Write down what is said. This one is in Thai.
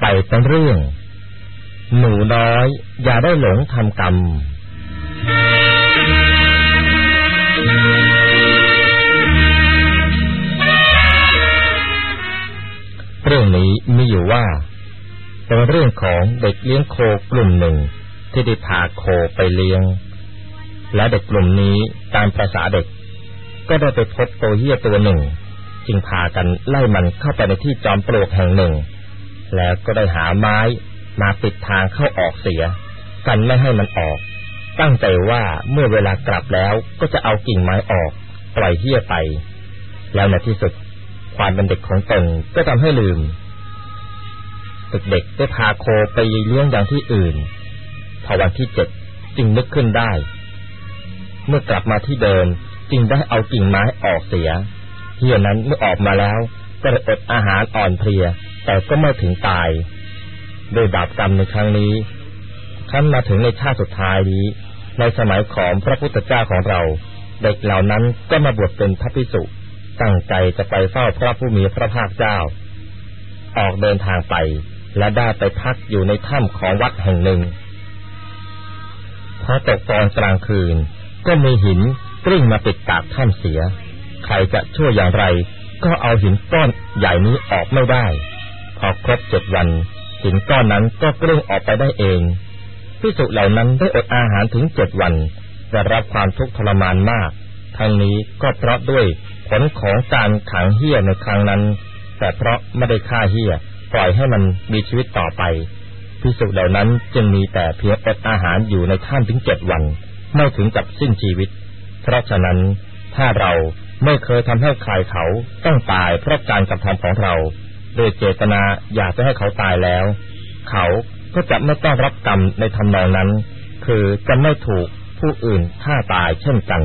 ไปเป็นเรื่อง หนูน้อย อย่าได้หลงทำกรรมเรื่องนี้มีอยู่ว่า เป็นเรื่องของเด็กเลี้ยงโคกลุ่มหนึ่งที่ได้พาโคไปเลี้ยง และเด็กกลุ่มนี้ตามประษาเด็ก ก็ได้ไปพบตัวเหี้ยตัวหนึ่ง จึงพากันไล่มันเข้าไปในที่จอมปลวกแห่งหนึ่ง แล้วก็ได้หาไม้มาปิดทางเข้าออกเสีย กันไม่ให้มันออก ตั้งใจว่าเมื่อเวลากลับแล้วก็จะเอากิ่งไม้ออก ปล่อยเหี้ยไป แล้วในที่สุดความเป็นเด็กของตนก็ทำให้ลืมเด็กๆได้พาโคไปเลี้ยงอย่างที่อื่นพอวันที่เจ็ดจึงนึกขึ้นได้ เมื่อกลับมาที่เดิมจึงได้เอากิ่งไม้ออกเสียเฮี้ยนั้นเมื่อออกมาแล้วก็ได้อดอาหารอ่อนเพลีย แต่ก็ไม่ถึงตายโดยบาปกรรมในครั้งนี้ขั้นมาถึงในชาติสุดท้ายนี้ ในสมัยของพระพุทธเจ้าของเรา เด็กเหล่านั้นก็มาบวชเป็นพระภิกษุตั้งใจจะไปเฝ้าพระผู้มีพระภาคเจ้า ออกเดินทางไป และได้ไปพักอยู่ในถ้ำของวัดแห่งหนึ่งพอตกตอนกลางคืน ก็มีหินกลิ้งมาปิดปากถ้ำเสีย ใครจะช่วยอย่างไร ก็เอาหินก้อนใหญ่นี้ออกไม่ได้ อครบเจ็ดวันหินก้อนนั้นก็กลิ้งออกไปได้เองพิสุเหล่านั้นได้อดอาหารถึงเจ็ดวันได้รับความทุกข์ทรมานมาก ทั้งนี้ก็เพราะด้วยผลของการขังเฮี้ยในครั้งนั้น แต่เพราะไม่ได้ฆ่าเฮี้ยปล่อยให้มันมีชีวิตต่อไปพิสุเหล่านั้นจึงมีแต่เพียงอดอาหารอยู่ในถ้ำถึงเจ็ดวัน ไม่ถึงกับสิ้นชีวิต เพราะฉะนั้นถ้าเราไม่เคยทำให้ใครเขาต้องตายเพราะการกระทำของเรา โดยเจตนาอยากจะให้เขาตายแล้ว เขาก็จะไม่ต้องรับกรรมในทำนองนั้น คือจะไม่ถูกผู้อื่นฆ่าตายเช่นกัน